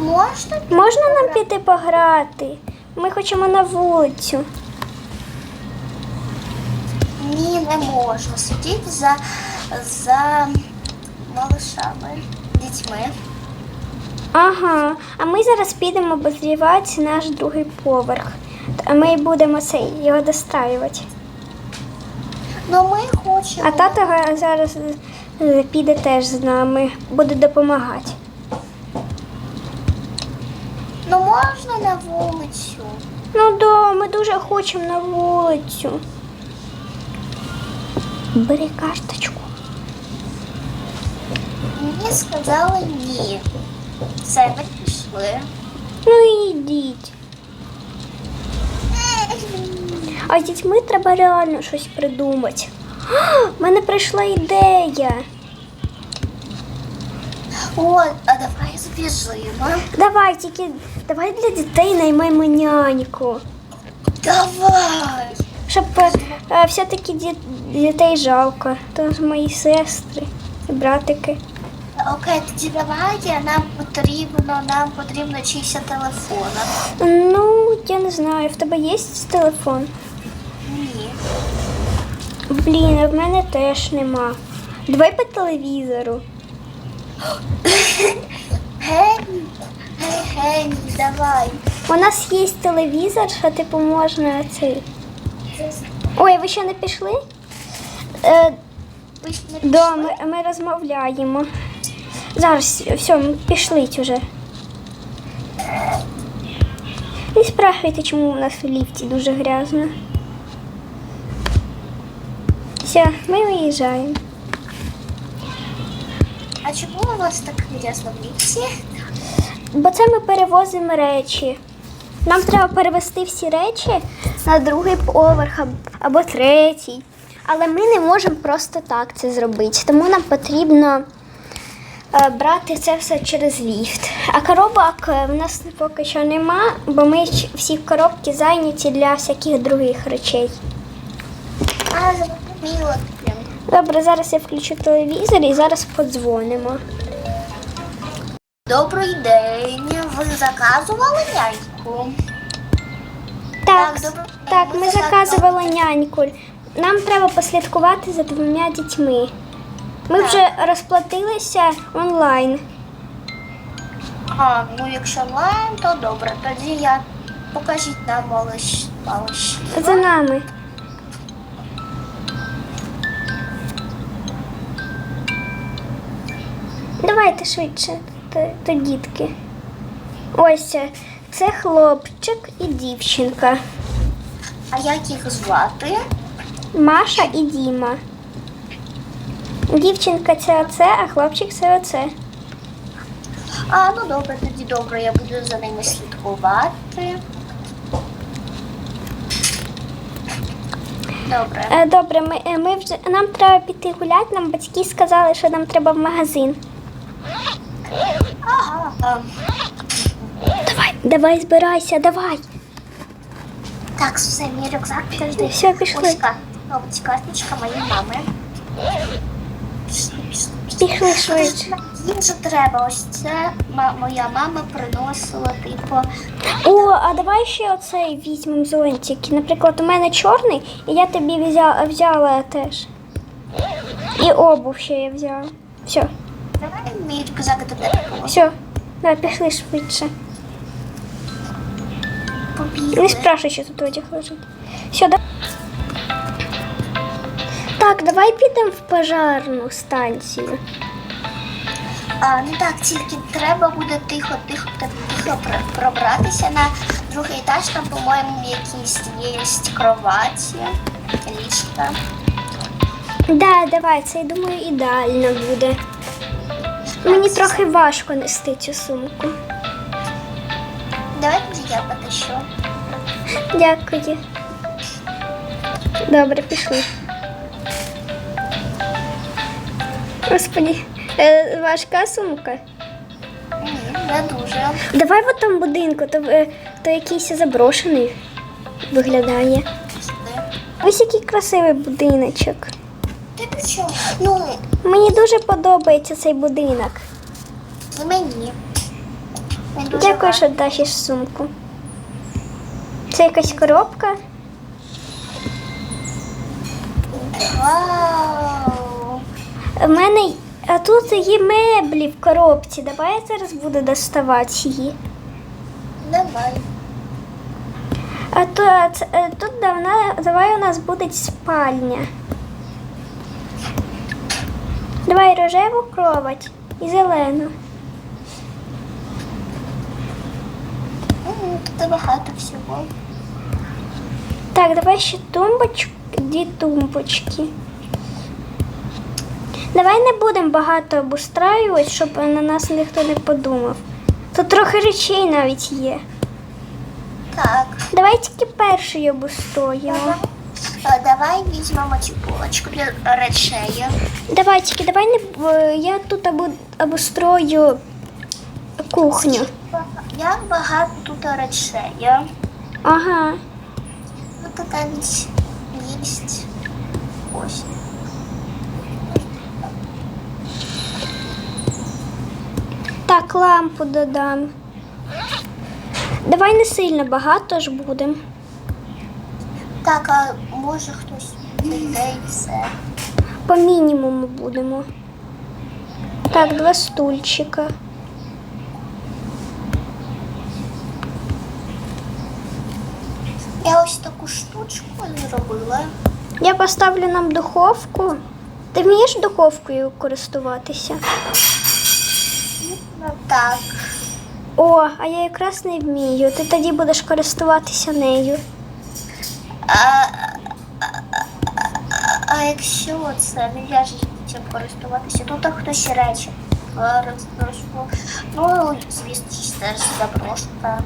Можна? Можна нам піти пограти? Ми хочемо на вулицю. Ні, не можна. Сидіть за, за малышами, дітьми. Ага, а ми зараз підемо обозрівати наш другий поверх. А ми будемо цей його достаювати. Ну ми хочемо. А тато зараз е, піде теж з нами, буде допомагати. Ну можна на вулицю. Ну да, ми дуже хочемо на вулицю. Бери карточку. Мені сказали ні. Все, ми пішли. Ну і йдіть. А з дітьми треба реально щось придумати. У мене прийшла ідея. О, а давай збіжимо. Давай тільки давай для дітей наймемо няньку. Давай. Щоб е, е, все-таки ді- дітей жалко. То ж мої сестри і братики. Окей, тоді давай, нам потрібно, нам потрібно чийся телефона. Ну, я не знаю, в тебе є телефон? Ні. Блін, а в мене теж нема. Давай по телевізору. Гені, гені, давай. У нас є телевізор, що типу можна цей. Ой, ви ще не пішли? Е, Ви ж не да, ми, ми розмовляємо. Зараз все, ми пішли вже. Не спрашивайте, чому у нас в ліфті дуже грязно. Все, ми виїжджаємо. А чому у вас так грязно в ліфті? Бо це ми перевозимо речі. Нам треба перевезти всі речі на другий поверх або третій. Але ми не можемо просто так це зробити. Тому нам потрібно е, брати це все через ліфт. А коробок е, в нас поки що нема, бо ми всі коробки зайняті для всяких других речей. А. Добре, зараз я включу телевізор і зараз подзвонимо. Добрий день. Ви заказували няньку? Так, Так, добре. так, Ми заказали. заказували няньку. Нам треба послідкувати за двома дітьми. Ми Так. вже розплатилися онлайн. А, ну якщо лайн, то добре. Тоді я покажіть нам малыш, малыш. За нами. Давайте швидше, то, то дітки. Ось це- це хлопчик і дівчинка. А як їх звати? Маша і Діма. Дівчинка це оце, а хлопчик це оце. А, ну добре, тоді добре, я буду за ними слідкувати. Добре. Е, Добре, ми, е, ми вже нам треба піти гуляти. Нам батьки сказали, що нам треба в магазин. Давай, давай, збирайся, давай. так, все, мій рюкзак. Подожди. Все, пішли. Ось, ось карточка моєї мами. Пішли, пішли, Пішли швидше. Їм же треба. Ось це моя мама приносила, типу. О, а давай ще оцей візьмемо зонтик. Наприклад, у мене чорний, і я тобі взяла, взяла теж. І обув ще я взяла. Все, Давай мій рюкзак до тебе. все. Давай, пішли швидше. Побігли. Не спрашуй, що тут одяг лежить. Все, да. Так, давай підемо в пожарну станцію. А, ну так, тільки треба буде тихо, тихо, тихо, тихо пробратися на другий етаж. Там, по-моєму, якісь є кроваті, ліжка. Да, давай, це я думаю ідеально буде. Мені трохи важко нести цю сумку. Давай я потащу. Дякую. Добре, пішли. Господі, е, важка сумка. Ні, не дуже. Давай в тому будинку, то, е, то якийсь заброшений виглядає. Ось який красивий будиночок. Ти при чому? Ну, Мені дуже подобається цей будинок. і мені. Дуже Дякую, що гарний. сумку. Це якась коробка. Вау! У мене а тут є меблі в коробці. Давай я зараз буду доставати її. Давай. А це- е, тут давна, давай у нас буде спальня. Давай рожеву кровать і зелену. Тут багато всього. Так, давай ще тумбочку, дві тумбочки. Давай не будемо багато обустраювати, щоб на нас ніхто не подумав. Тут трохи речей навіть є. Так. Давай тільки перший обустроїмо. Е, Давай візьмемо цю полочку для речей. Давай тільки, давай не е, я тут обу- обустрою кухню. Як багато тут речей. Ага. Ну, тут навіть є. Ось. Так, лампу додам. Давай не сильно багато ж будемо. Так, а може хтось прийде і все. По мінімуму будемо. Так, два стульчика. Я ось таку штучку зробила. Я поставлю нам духовку. Ти вмієш духовкою користуватися? Ну так. О, а я якраз не вмію. Ти тоді будеш користуватися нею. А, а, якщо це не я ж цим користуватися, тут хтось речі е, роз- роз- Ну, звісно, теж запрошута.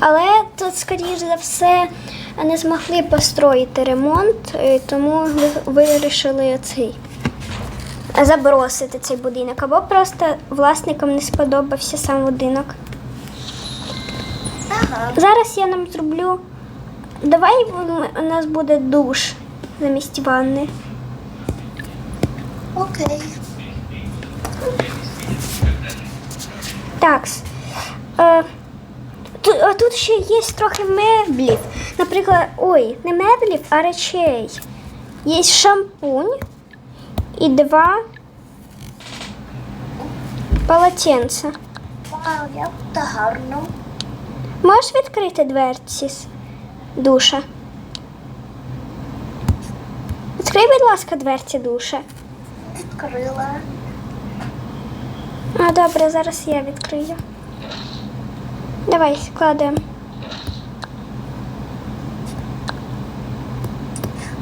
Але тут, скоріш за все, не змогли построїти ремонт, е, тому вирішили цей забросити цей будинок. Або просто власникам не сподобався сам будинок. Ага. Зараз я нам зроблю. Давай у нас буде душ замість ванни. Окей. Так. Е, тут, а тут ще є трохи меблів. Наприклад, ой, не меблів, а речей. Є шампунь і два полотенця. Вау, як гарно. Можеш відкрити дверці душа? Відкрий, будь ласка, дверці душа. Відкрила. А, добре, зараз я відкрию. Давай, складаємо.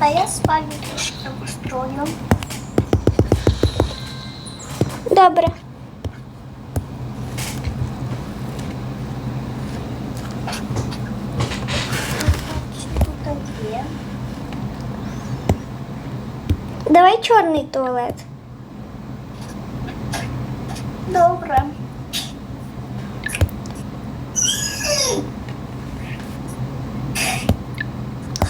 А я спальню трішки обустрою. Добре. Давай чорний туалет. Добре.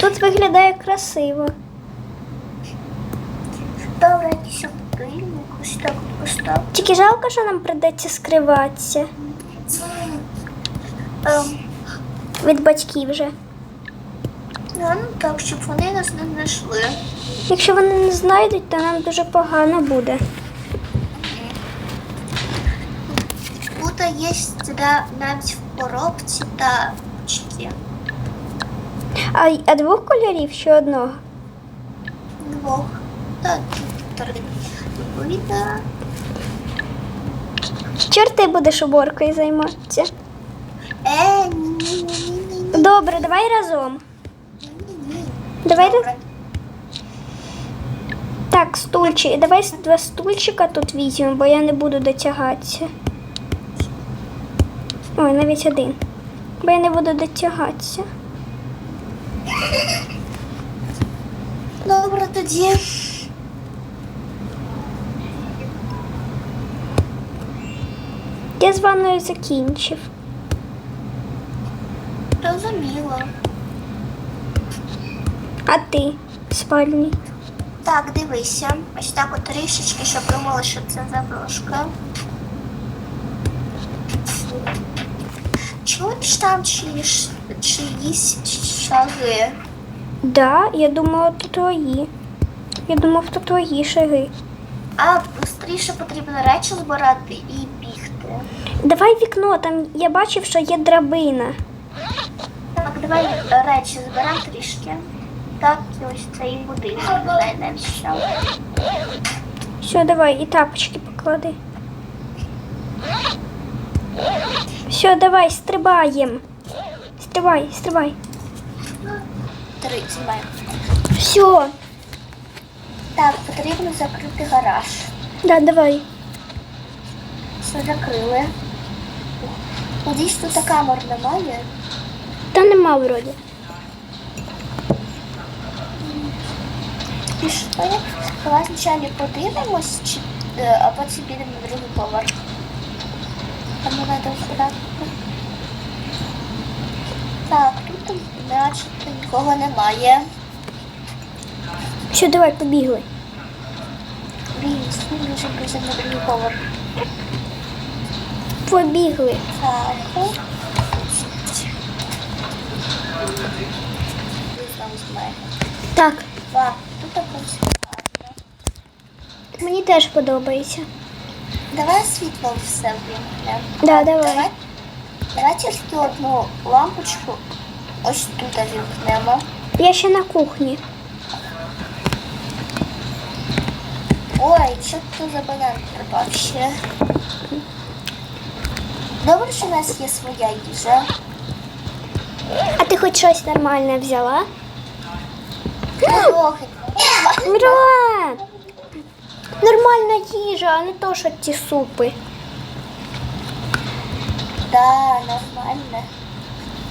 Тут виглядає красиво. Добре, будильник, ось так постав. Тільки жалко, що нам придеться скриватися Ем, від батьків вже. ну так, щоб вони нас не знайшли. Якщо вони не знайдуть, то нам дуже погано буде. Тут є да, навіть в коробці тапочки. А, а двох кольорів чи одного? Двох. Так, три. Відповідно. Чорт ти будеш уборкою займатися. Е, ні, ні, ні, ні, ні, Добре, давай разом. ні, ні. Давай Добре. Так, стульчики. Давай два стульчика тут візьмемо, бо я не буду дотягатися. Ой, навіть один. Бо я не буду дотягатися. Добре тоді. Я з ванною закінчив. Розуміло. А ти в спальні? Так, дивися. Ось так от трішечки, щоб думали, що це заброшка. Чуєш там чиїсь, чиїсь шаги? Да, я думала, то твої. Я думав, то твої шаги. А швидше потрібно речі збирати і бігти. Давай вікно, там я бачив, що є драбина. Так, давай речі зберемо трішки. Так, і ось цей будинок знайдемо ще. Все, давай, і тапочки поклади. Все, давай, стрибаємо. Стрибай, стрибай. Три знімаємо. Все, Так, потрібно закрити гараж. да, давай. Все закрили. Надіюсь, тут камер немає. Та нема вроді. Пішли. Давай спочатку подивимось, чи, е, а потім підемо на другий поверх. Там треба вкладати. Так, тут начебто нікого немає. Все, давай, побігли. Блін, вже біжимо на другий поверх. Побігли. Так. Так, Так. Мені теж подобається. Давай світло все вимкнемо. Да, давай. Давай, давай тільки одну лампочку ось тут вімкнемо. Я ще на кухні. Ой, що тут за банан припав ще? Добре, що у нас є своя їжа. А ти хоч щось нормальне взяла? Трохи. Ура! Нормальна їжа, а не то, що ті супи. Да, нормально.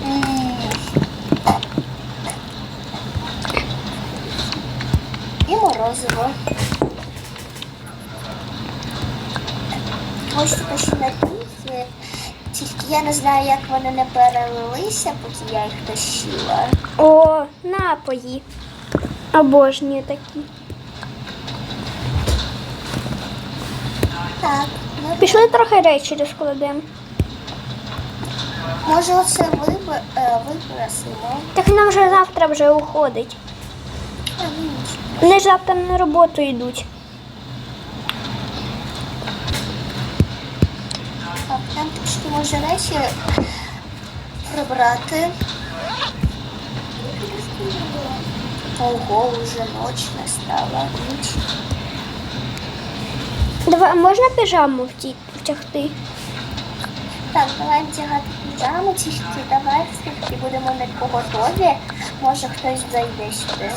М. І морозиво. Ось ще напіки. Тільки я не знаю, як вони не перелилися, поки я їх тащила. О, напої. Обожнюю такі. Так, ну, Пішли трохи речі розкладемо. може оце виб... е, вибросимо. Так нам вже завтра вже уходить. А, ну. Вони ж завтра на роботу йдуть. Так, нам трішки може речі прибрати. Ого, вже ніч настала. Ніч. Давай, а можна піжаму втягти? Так, давай вдягати піжаму, тільки давай, скільки будемо не поготові. Може хтось зайде сюди.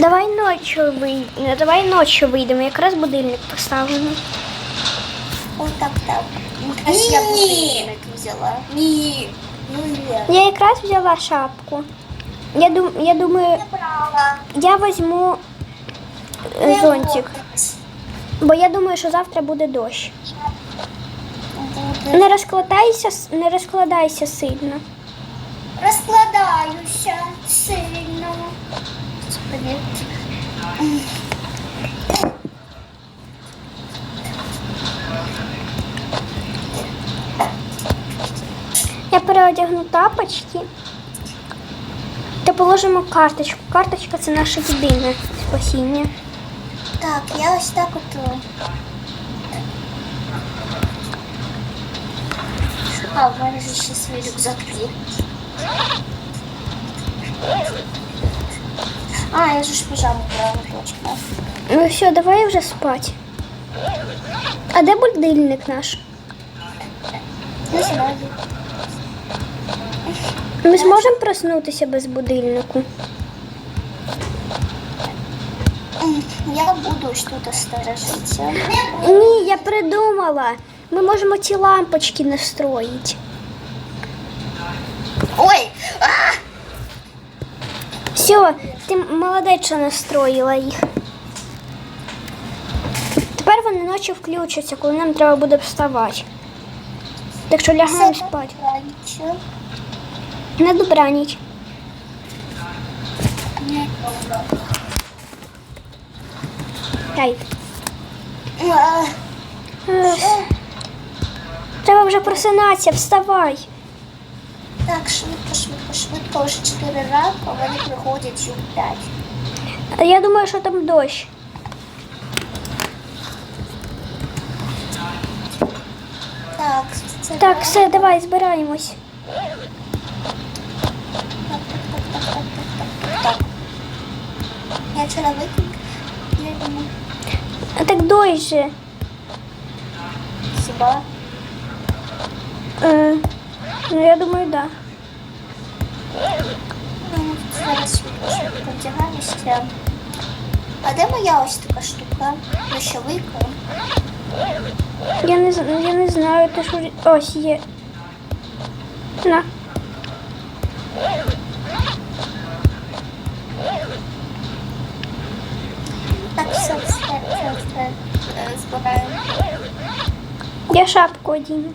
Давай ночі вийдемо. Давай ночі вийдемо. Якраз будильник поставимо. О, так, так. Якраз я будильник взяла. Ні. Ну, ні. Я якраз взяла шапку. Я, дум, я думаю, я візьму е, зонтик, бо я думаю, що завтра буде дощ. Не розкладайся, не розкладайся сильно. Розкладаюся сильно. Я переодягну тапочки та положимо карточку. Карточка це наше єдине спасіння. Так, я ось так от. А, в мене ж ще свій рюкзак є. А, я же ж піжаму брала, точно. Ну все, давай вже спать. А де будильник наш? Не знаю. Ми зможемо проснутися без будильнику. Я буду ось тут сторожитися. Ні, я придумала. Ми можемо ці лампочки настроїти. Ой! А! Все, ти молодець, що настроїла їх. Тепер вони ночі включаться, коли нам треба буде вставати. Так що лягаємо спати. На добраніч. Ай. Е, Треба вже просинатися, вставай. Так, швидко, швидко, швидко, вже 4 ранку, а вони приходять у 5. А Я думаю, що там дощ. Так, це Так, все, давай, збираємось. Я вчора виклик. А так дощ же. хіба? Е, ну, я думаю. Да. Ну, зараз швидко. А де моя ось така штука? Дощовика? Я не, з- я не знаю, ти що... Ось є. На. Все, все е. Я шапку одіну.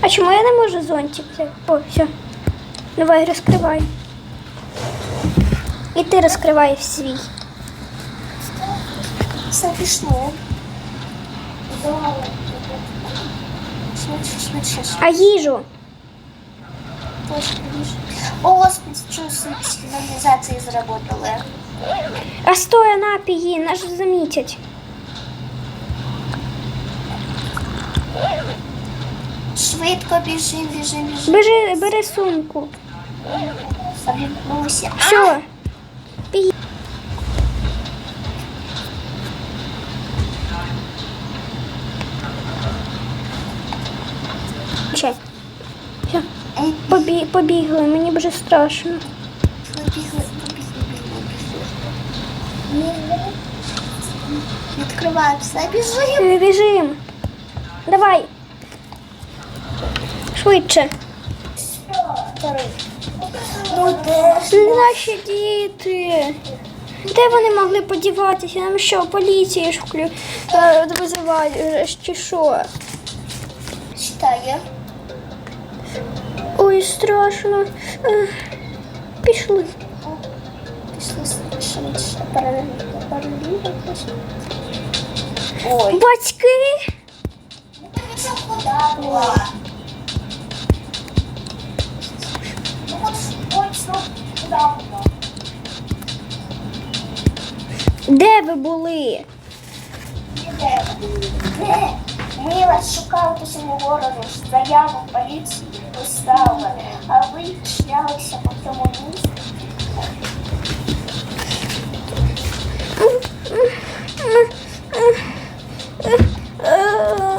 А чому я не можу зонтик взяти? О, все. Давай розкривай. І ти розкривай свій. Все пішло. Швидше, швидше, швидше. А їжу? О, Господи, что сигнализации заработала. А стой, она її, нас же замітять. Швидко біжи, біжи, біжим. Бери, бери сумку. Все. Бій. Ще. Все. Побі... Побігли, мені вже страшно. Побігли, побігли, побігли, біжим. Е. Давай. Швидше. Ну? Наші діти. Де вони могли подіватися? Нам що, поліцію ж вклю... е, визивають е, чи що? Читає. Ой, страшно. Е, Пішли. Пішли швидше. Ой. Батьки. Де ви були? Де? Де? Ми вас шукали по всьому городу, заяву в поліції стала, а ви шлялися по цьому місці. Ugh.